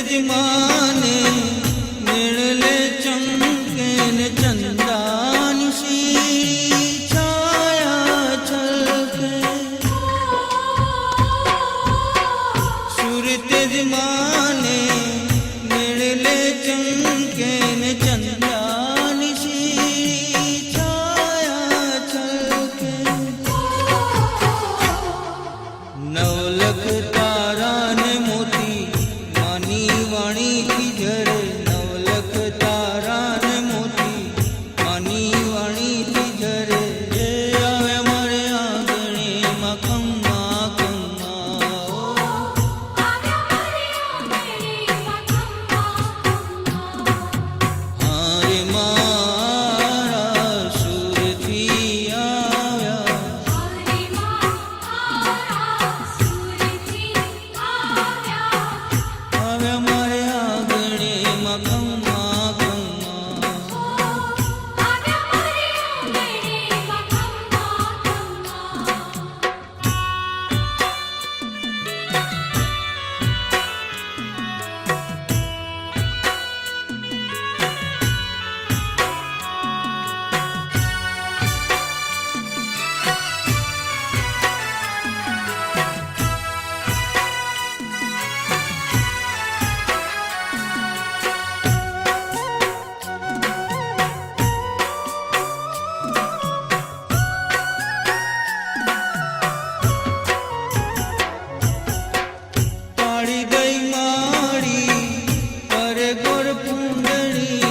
યજમાને મેળલે ચમકે ને ચંદાનશી છાયા છલકે સુર તેજમાને મેળલે ચમકે ને ચંદાનશી છાયા છલકે નવલખ પાણીથી ઝરે મોર પૂંડળી